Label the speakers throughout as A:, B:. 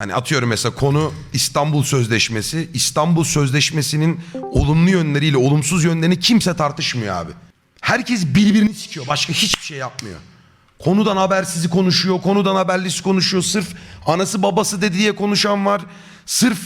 A: Hani atıyorum mesela konu İstanbul Sözleşmesi. İstanbul Sözleşmesi'nin olumlu yönleriyle olumsuz yönlerini kimse tartışmıyor abi. Herkes birbirini sikiyor. Başka hiçbir şey yapmıyor. Konudan habersizi konuşuyor, konudan haberlisi konuşuyor. Sırf anası babası dedi diye konuşan var. Sırf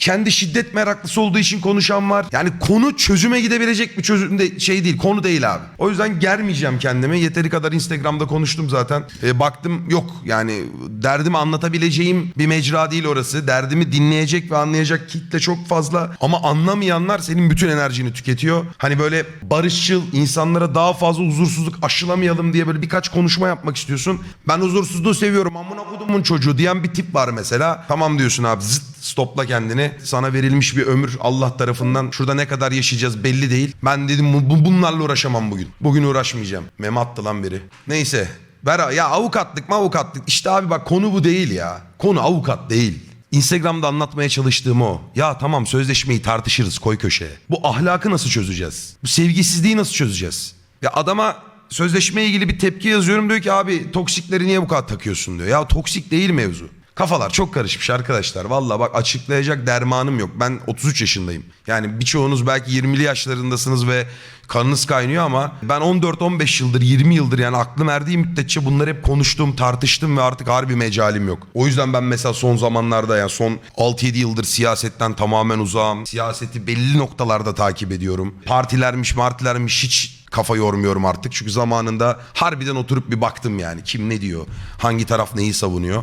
A: kendi şiddet meraklısı olduğu için konuşan var. Yani konu çözüme gidebilecek bir çözüm de şey değil, konu değil abi. O yüzden germeyeceğim kendimi. Yeteri kadar Instagram'da konuştum zaten. E, baktım yok yani derdimi anlatabileceğim bir mecra değil orası. Derdimi dinleyecek ve anlayacak kitle çok fazla. Ama anlamayanlar senin bütün enerjini tüketiyor. Hani böyle barışçıl, insanlara daha fazla huzursuzluk aşılamayalım diye böyle birkaç konuşma yapmak istiyorsun. Ben huzursuzluğu seviyorum amına kodumun çocuğu diyen bir tip var mesela. Tamam diyorsun abi zıt stopla kendini. Sana verilmiş bir ömür Allah tarafından. Şurada ne kadar yaşayacağız belli değil. Ben dedim bu- bu- bunlarla uğraşamam bugün. Bugün uğraşmayacağım. Meme attı lan biri. Neyse. Ver, ya avukatlık mı avukatlık. İşte abi bak konu bu değil ya. Konu avukat değil. Instagram'da anlatmaya çalıştığım o. Ya tamam sözleşmeyi tartışırız koy köşeye. Bu ahlakı nasıl çözeceğiz? Bu sevgisizliği nasıl çözeceğiz? Ya adama sözleşmeye ilgili bir tepki yazıyorum diyor ki abi toksikleri niye bu kadar takıyorsun diyor. Ya toksik değil mevzu. Kafalar çok karışmış arkadaşlar. Valla bak açıklayacak dermanım yok. Ben 33 yaşındayım. Yani birçoğunuz belki 20'li yaşlarındasınız ve kanınız kaynıyor ama ben 14-15 yıldır 20 yıldır yani aklım erdiği müddetçe bunları hep konuştum, tartıştım ve artık harbi mecalim yok. O yüzden ben mesela son zamanlarda yani son 6-7 yıldır siyasetten tamamen uzağım. Siyaseti belli noktalarda takip ediyorum. Partilermiş, martilermiş hiç kafa yormuyorum artık. Çünkü zamanında harbiden oturup bir baktım yani. Kim ne diyor? Hangi taraf neyi savunuyor?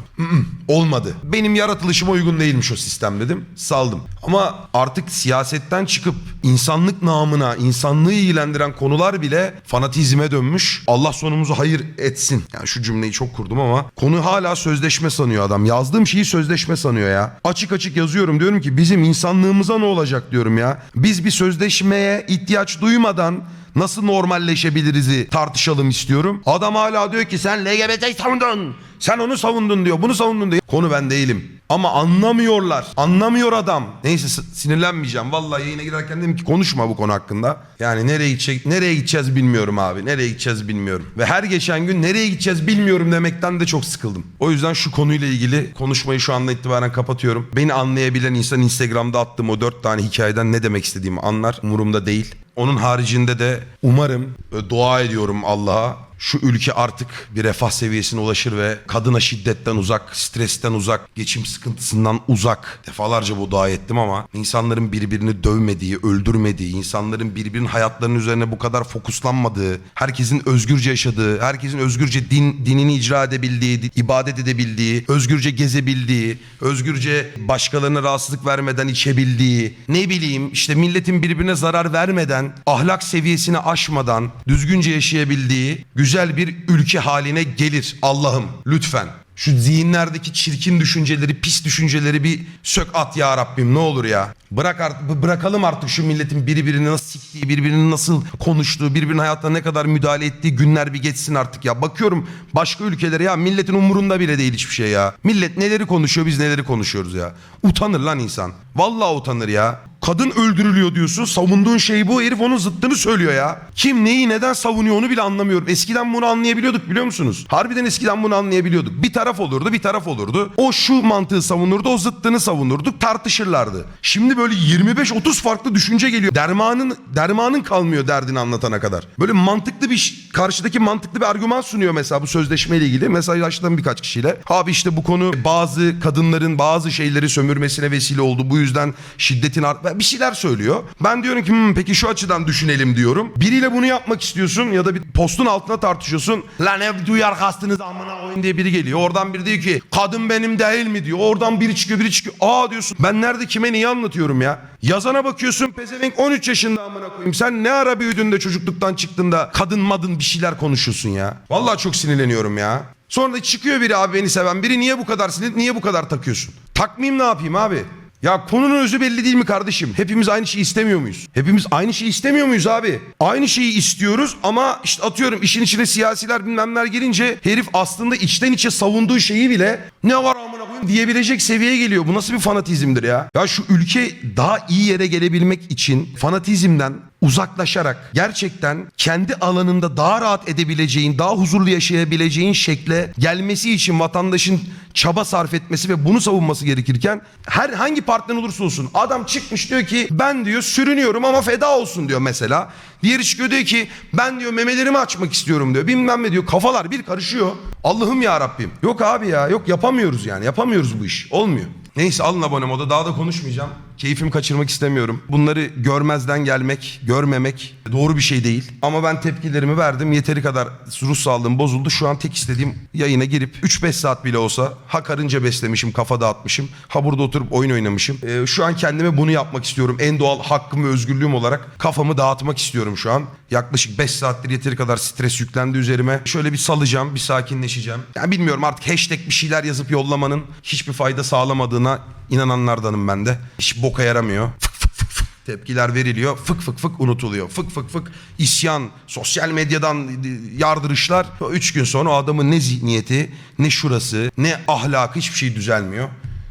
A: Olmadı. Benim yaratılışıma uygun değilmiş o sistem dedim. Saldım. Ama artık siyasetten çıkıp insanlık namına, insanlığı ilgilendiren konular bile fanatizme dönmüş. Allah sonumuzu hayır etsin. Yani şu cümleyi çok kurdum ama konu hala sözleşme sanıyor adam. Yazdığım şeyi sözleşme sanıyor ya. Açık açık yazıyorum diyorum ki bizim insanlığımıza ne olacak diyorum ya. Biz bir sözleşmeye ihtiyaç duymadan Nasıl normalleşebiliriz'i tartışalım istiyorum. Adam hala diyor ki sen LGBT savundun. Sen onu savundun diyor. Bunu savundun diyor. Konu ben değilim. Ama anlamıyorlar. Anlamıyor adam. Neyse sinirlenmeyeceğim. Vallahi yayına girerken dedim ki konuşma bu konu hakkında. Yani nereye gidecek, nereye gideceğiz bilmiyorum abi. Nereye gideceğiz bilmiyorum. Ve her geçen gün nereye gideceğiz bilmiyorum demekten de çok sıkıldım. O yüzden şu konuyla ilgili konuşmayı şu anda itibaren kapatıyorum. Beni anlayabilen insan Instagram'da attığım o dört tane hikayeden ne demek istediğimi anlar. Umurumda değil. Onun haricinde de umarım dua ediyorum Allah'a şu ülke artık bir refah seviyesine ulaşır ve kadına şiddetten uzak, stresten uzak, geçim sıkıntısından uzak. Defalarca bu dua ettim ama insanların birbirini dövmediği, öldürmediği, insanların birbirinin hayatlarının üzerine bu kadar fokuslanmadığı, herkesin özgürce yaşadığı, herkesin özgürce din dinini icra edebildiği, di- ibadet edebildiği, özgürce gezebildiği, özgürce başkalarına rahatsızlık vermeden içebildiği, ne bileyim işte milletin birbirine zarar vermeden, ahlak seviyesini aşmadan, düzgünce yaşayabildiği güzel bir ülke haline gelir Allah'ım lütfen. Şu zihinlerdeki çirkin düşünceleri, pis düşünceleri bir sök at ya Rabbim ne olur ya. Bırak artık, bırakalım artık şu milletin birbirini nasıl siktiği, birbirini nasıl konuştuğu, birbirinin hayatına ne kadar müdahale ettiği günler bir geçsin artık ya. Bakıyorum başka ülkelere ya milletin umurunda bile değil hiçbir şey ya. Millet neleri konuşuyor biz neleri konuşuyoruz ya. Utanır lan insan. Vallahi utanır ya. Kadın öldürülüyor diyorsun. Savunduğun şey bu. Herif onun zıttını söylüyor ya. Kim neyi neden savunuyor onu bile anlamıyorum. Eskiden bunu anlayabiliyorduk biliyor musunuz? Harbiden eskiden bunu anlayabiliyorduk. Bir taraf olurdu bir taraf olurdu. O şu mantığı savunurdu o zıttını savunurduk tartışırlardı. Şimdi böyle 25-30 farklı düşünce geliyor. Dermanın dermanın kalmıyor derdini anlatana kadar. Böyle mantıklı bir karşıdaki mantıklı bir argüman sunuyor mesela bu sözleşmeyle ilgili. Mesajlaştım birkaç kişiyle. Abi işte bu konu bazı kadınların bazı şeyleri sömürmesine vesile oldu. Bu yüzden şiddetin art bir şeyler söylüyor. Ben diyorum ki "Hmm, peki şu açıdan düşünelim diyorum. Biriyle bunu yapmak istiyorsun ya da bir postun altına tartışıyorsun. Lan ev duyar kastınız amına koyun diye biri geliyor. Oradan biri diyor ki kadın benim değil mi diyor. Oradan biri çıkıyor biri çıkıyor. Aa diyorsun ben nerede kime neyi anlatıyorum ya. Yazana bakıyorsun pezevenk 13 yaşında amına koyayım. Sen ne ara büyüdün de çocukluktan çıktın da kadın madın bir şeyler konuşuyorsun ya. Vallahi çok sinirleniyorum ya. Sonra da çıkıyor biri abi beni seven biri niye bu kadar sinir niye bu kadar takıyorsun? Takmayayım ne yapayım abi? Ya konunun özü belli değil mi kardeşim? Hepimiz aynı şeyi istemiyor muyuz? Hepimiz aynı şeyi istemiyor muyuz abi? Aynı şeyi istiyoruz ama işte atıyorum işin içine siyasiler bilmemler girince herif aslında içten içe savunduğu şeyi bile ne var amına koyayım diyebilecek seviyeye geliyor. Bu nasıl bir fanatizmdir ya? Ya şu ülke daha iyi yere gelebilmek için fanatizmden uzaklaşarak gerçekten kendi alanında daha rahat edebileceğin, daha huzurlu yaşayabileceğin şekle gelmesi için vatandaşın çaba sarf etmesi ve bunu savunması gerekirken her hangi partiden olursa olsun adam çıkmış diyor ki ben diyor sürünüyorum ama feda olsun diyor mesela. Diğeri çıkıyor diyor ki ben diyor memelerimi açmak istiyorum diyor. Bilmem ne diyor. Kafalar bir karışıyor. Allah'ım ya Rabbim. Yok abi ya yok yapamıyoruz yani yapamıyoruz bu iş. Olmuyor. Neyse alın abone moda daha da konuşmayacağım. Keyfimi kaçırmak istemiyorum. Bunları görmezden gelmek, görmemek doğru bir şey değil. Ama ben tepkilerimi verdim. Yeteri kadar ruh sağlığım bozuldu. Şu an tek istediğim yayına girip 3-5 saat bile olsa ha karınca beslemişim, kafa dağıtmışım. Ha burada oturup oyun oynamışım. Ee, şu an kendime bunu yapmak istiyorum. En doğal hakkım ve özgürlüğüm olarak kafamı dağıtmak istiyorum şu an. Yaklaşık 5 saattir yeteri kadar stres yüklendi üzerime. Şöyle bir salacağım, bir sakinleşeceğim. Yani bilmiyorum artık hashtag bir şeyler yazıp yollamanın hiçbir fayda sağlamadığına inananlardanım ben de. Hiç boka yaramıyor. Fık fık fık fık tepkiler veriliyor. Fık fık fık unutuluyor. Fık fık fık isyan, sosyal medyadan yardırışlar. Üç gün sonra o adamın ne zihniyeti, ne şurası, ne ahlakı hiçbir şey düzelmiyor.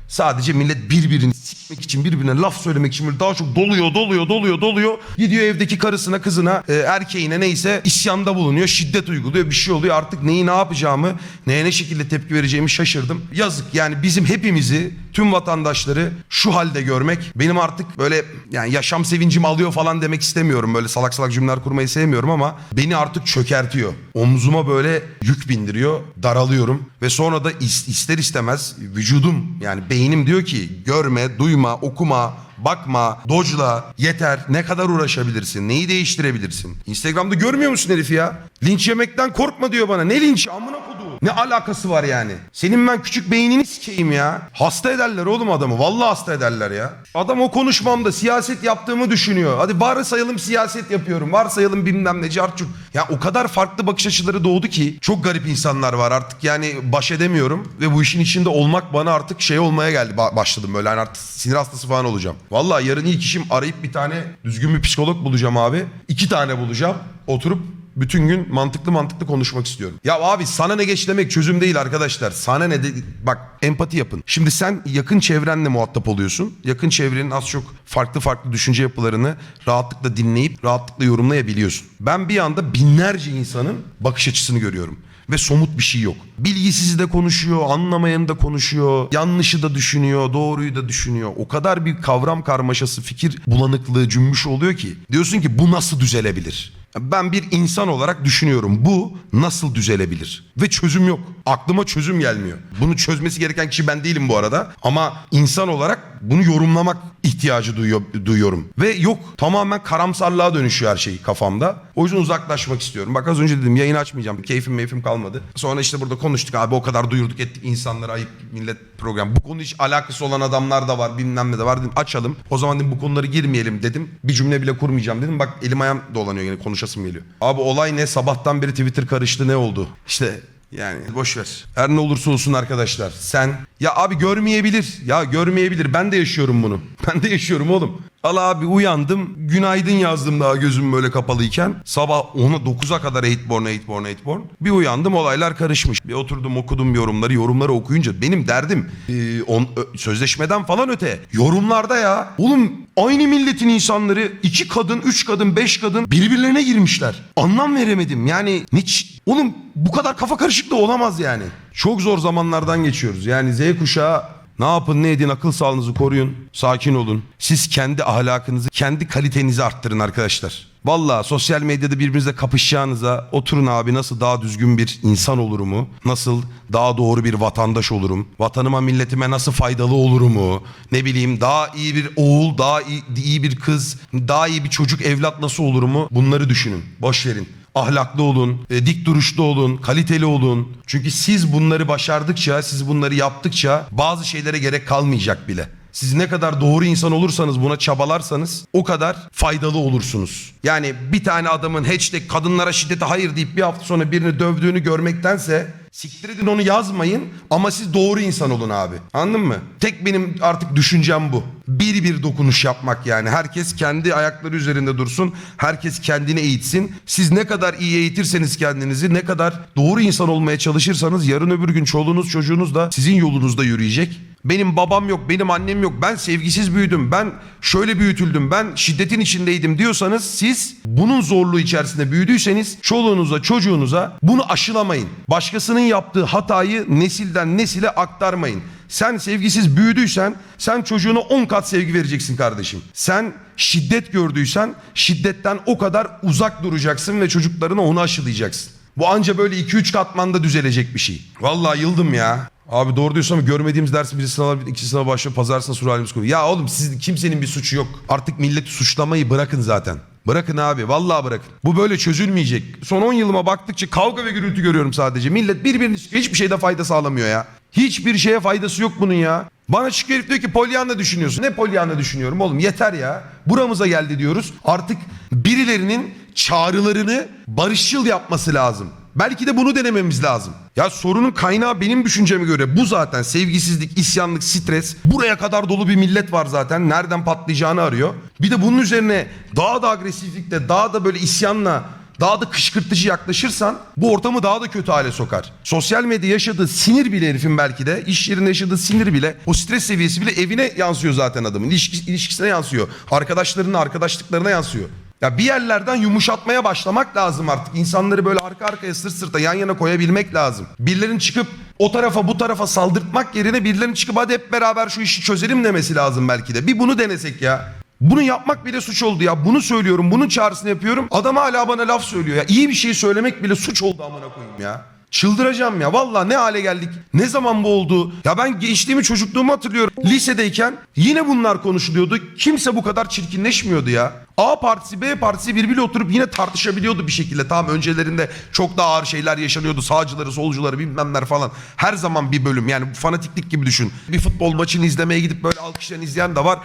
A: Sadece millet birbirini sikmek için, birbirine laf söylemek için böyle daha çok doluyor, doluyor, doluyor, doluyor. Gidiyor evdeki karısına, kızına, e, erkeğine neyse isyanda bulunuyor, şiddet uyguluyor, bir şey oluyor. Artık neyi ne yapacağımı, neye ne şekilde tepki vereceğimi şaşırdım. Yazık yani bizim hepimizi, tüm vatandaşları şu halde görmek benim artık böyle yani yaşam sevincimi alıyor falan demek istemiyorum. Böyle salak salak cümleler kurmayı sevmiyorum ama beni artık çökertiyor. Omzuma böyle yük bindiriyor, daralıyorum ve sonra da is- ister istemez vücudum yani beynim diyor ki görme, duyma, okuma, bakma, dojla yeter. Ne kadar uğraşabilirsin? Neyi değiştirebilirsin? Instagram'da görmüyor musun herifi ya? Linç yemekten korkma diyor bana. Ne linç? Amına. Ne alakası var yani? Senin ben küçük beynini sikeyim ya. Hasta ederler oğlum adamı. Vallahi hasta ederler ya. Adam o konuşmamda siyaset yaptığımı düşünüyor. Hadi varsayalım siyaset yapıyorum. Varsayalım bilmem ne carçuk. Ya o kadar farklı bakış açıları doğdu ki çok garip insanlar var artık yani baş edemiyorum ve bu işin içinde olmak bana artık şey olmaya geldi Ba- başladım böyle hani artık sinir hastası falan olacağım. Vallahi yarın ilk işim arayıp bir tane düzgün bir psikolog bulacağım abi. İki tane bulacağım. Oturup bütün gün mantıklı mantıklı konuşmak istiyorum. Ya abi sana ne geç demek çözüm değil arkadaşlar. Sana ne de bak empati yapın. Şimdi sen yakın çevrenle muhatap oluyorsun. Yakın çevrenin az çok farklı farklı düşünce yapılarını rahatlıkla dinleyip rahatlıkla yorumlayabiliyorsun. Ben bir anda binlerce insanın bakış açısını görüyorum ve somut bir şey yok. Bilgisizi de konuşuyor, anlamayanı da konuşuyor, yanlışı da düşünüyor, doğruyu da düşünüyor. O kadar bir kavram karmaşası, fikir bulanıklığı cümbüş oluyor ki. Diyorsun ki bu nasıl düzelebilir? Ben bir insan olarak düşünüyorum. Bu nasıl düzelebilir? Ve çözüm yok. Aklıma çözüm gelmiyor. Bunu çözmesi gereken kişi ben değilim bu arada. Ama insan olarak bunu yorumlamak ihtiyacı duyuyor, duyuyorum. Ve yok tamamen karamsarlığa dönüşüyor her şey kafamda. O yüzden uzaklaşmak istiyorum. Bak az önce dedim yayın açmayacağım. Keyfim meyfim kalmadı. Sonra işte burada konuştuk abi o kadar duyurduk ettik insanlara ayıp millet program. Bu konu hiç alakası olan adamlar da var bilmem ne de var dedim açalım. O zaman dedim bu konuları girmeyelim dedim. Bir cümle bile kurmayacağım dedim. Bak elim ayağım dolanıyor yine konuşasım geliyor. Abi olay ne sabahtan beri Twitter karıştı ne oldu? İşte yani boş ver. Her ne olursa olsun arkadaşlar. Sen ya abi görmeyebilir. Ya görmeyebilir. Ben de yaşıyorum bunu. Ben de yaşıyorum oğlum. Al abi uyandım. Günaydın yazdım daha gözüm böyle kapalıyken. Sabah 10'a 9'a kadar Hateborn, Hateborn, Hateborn. Bir uyandım olaylar karışmış. Bir oturdum okudum yorumları. Yorumları okuyunca benim derdim e, on, ö- sözleşmeden falan öte. Yorumlarda ya. Oğlum aynı milletin insanları iki kadın, üç kadın, beş kadın birbirlerine girmişler. Anlam veremedim. Yani hiç oğlum bu kadar kafa karışıklığı olamaz yani. Çok zor zamanlardan geçiyoruz. Yani Z kuşağı ne yapın ne edin akıl sağlığınızı koruyun. Sakin olun. Siz kendi ahlakınızı, kendi kalitenizi arttırın arkadaşlar. Valla sosyal medyada birbirinizle kapışacağınıza oturun abi nasıl daha düzgün bir insan olurumu, nasıl daha doğru bir vatandaş olurum, vatanıma milletime nasıl faydalı olurumu, ne bileyim daha iyi bir oğul, daha iyi, iyi bir kız, daha iyi bir çocuk evlat nasıl olurumu bunları düşünün. Boş verin ahlaklı olun, e, dik duruşlu olun, kaliteli olun. Çünkü siz bunları başardıkça, siz bunları yaptıkça bazı şeylere gerek kalmayacak bile. Siz ne kadar doğru insan olursanız buna çabalarsanız o kadar faydalı olursunuz. Yani bir tane adamın hashtag kadınlara şiddete hayır deyip bir hafta sonra birini dövdüğünü görmektense siktir edin onu yazmayın ama siz doğru insan olun abi. Anladın mı? Tek benim artık düşüncem bu. Bir bir dokunuş yapmak yani. Herkes kendi ayakları üzerinde dursun. Herkes kendini eğitsin. Siz ne kadar iyi eğitirseniz kendinizi, ne kadar doğru insan olmaya çalışırsanız yarın öbür gün çoluğunuz çocuğunuz da sizin yolunuzda yürüyecek. Benim babam yok, benim annem yok, ben sevgisiz büyüdüm, ben şöyle büyütüldüm, ben şiddetin içindeydim diyorsanız siz bunun zorluğu içerisinde büyüdüyseniz çoluğunuza, çocuğunuza bunu aşılamayın. Başkasının yaptığı hatayı nesilden nesile aktarmayın. Sen sevgisiz büyüdüysen sen çocuğuna 10 kat sevgi vereceksin kardeşim. Sen şiddet gördüysen şiddetten o kadar uzak duracaksın ve çocuklarına onu aşılayacaksın. Bu anca böyle 2-3 katmanda düzelecek bir şey. Vallahi yıldım ya. Abi doğru diyorsun ama görmediğimiz dersi bir sınava iki sınava başlıyor pazartesi sur halimiz koyuyor. Ya oğlum siz kimsenin bir suçu yok. Artık milleti suçlamayı bırakın zaten. Bırakın abi vallahi bırakın. Bu böyle çözülmeyecek. Son 10 yılıma baktıkça kavga ve gürültü görüyorum sadece. Millet birbirini. Hiçbir şeyde fayda sağlamıyor ya. Hiçbir şeye faydası yok bunun ya. Bana çıkıyor herif diyor ki Pollyanna düşünüyorsun. Ne Pollyanna düşünüyorum oğlum yeter ya. Buramıza geldi diyoruz. Artık birilerinin çağrılarını barışçıl yapması lazım. Belki de bunu denememiz lazım. Ya sorunun kaynağı benim düşünceme göre bu zaten. Sevgisizlik, isyanlık, stres. Buraya kadar dolu bir millet var zaten. Nereden patlayacağını arıyor. Bir de bunun üzerine daha da agresiflikle, daha da böyle isyanla, daha da kışkırtıcı yaklaşırsan bu ortamı daha da kötü hale sokar. Sosyal medya yaşadığı sinir bile herifin belki de, iş yerinde yaşadığı sinir bile, o stres seviyesi bile evine yansıyor zaten adamın. İlişki, ilişkisine yansıyor. Arkadaşlarının arkadaşlıklarına yansıyor. Ya bir yerlerden yumuşatmaya başlamak lazım artık. İnsanları böyle arka arkaya sırt sırta yan yana koyabilmek lazım. Birilerinin çıkıp o tarafa bu tarafa saldırtmak yerine birilerinin çıkıp hadi hep beraber şu işi çözelim demesi lazım belki de. Bir bunu denesek ya. Bunu yapmak bile suç oldu ya. Bunu söylüyorum, bunun çağrısını yapıyorum. Adam hala bana laf söylüyor ya. İyi bir şey söylemek bile suç oldu amına koyayım ya. Çıldıracağım ya. Vallahi ne hale geldik. Ne zaman bu oldu? Ya ben gençliğimi çocukluğumu hatırlıyorum. Lisedeyken yine bunlar konuşuluyordu. Kimse bu kadar çirkinleşmiyordu ya. A partisi B partisi birbiriyle oturup yine tartışabiliyordu bir şekilde. Tamam öncelerinde çok daha ağır şeyler yaşanıyordu. Sağcıları solcuları bilmemler falan. Her zaman bir bölüm yani fanatiklik gibi düşün. Bir futbol maçını izlemeye gidip böyle alkışlayan izleyen de var.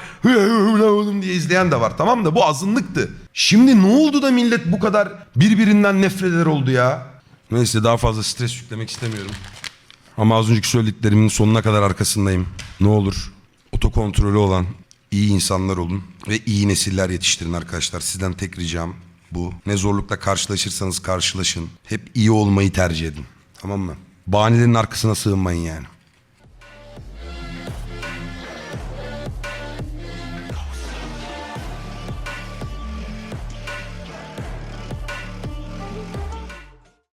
A: Oğlum diye izleyen de var. Tamam da bu azınlıktı. Şimdi ne oldu da millet bu kadar birbirinden nefret eder oldu ya? Neyse daha fazla stres yüklemek istemiyorum. Ama az önceki söylediklerimin sonuna kadar arkasındayım. Ne olur otokontrolü olan iyi insanlar olun ve iyi nesiller yetiştirin arkadaşlar. Sizden tek ricam bu. Ne zorlukla karşılaşırsanız karşılaşın. Hep iyi olmayı tercih edin. Tamam mı? Bahanelerin arkasına sığınmayın yani.